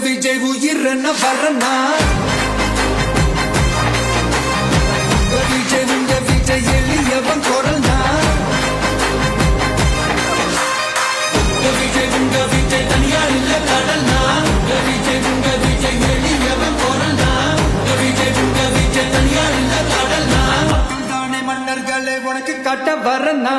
உயிரென்ன வரனா விஜய் உங்க விஜய் எளியவன் குரல்னா? விஜய் உங்க விஜய் தனியார் இல்ல கடல்னா? விஜய் உங்க விஜய் எளியவன் குரல்னா? விஜய் உங்க விஜய் தனியார் இல்ல கடல்னா? தானே மன்னர்களை உனக்கு காட்ட வரனா?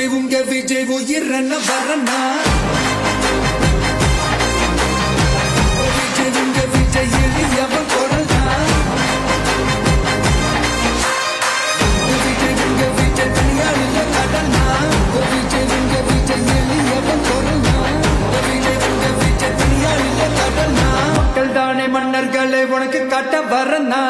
விஜய் உங்க விஜய் உயிரன வரனா விஜய் உங்க விஜய் எளியவன் குரல்னா? விஜய் உங்க விஜய் தனியார் கடல்னா? விஜய் உங்க விஜய் எளியவன் குரல்னா? விஜய் உங்க விஜய் தனியார் கடல்னா? மக்கள் தானே மன்னர்களை உனக்கு கட்ட வரனா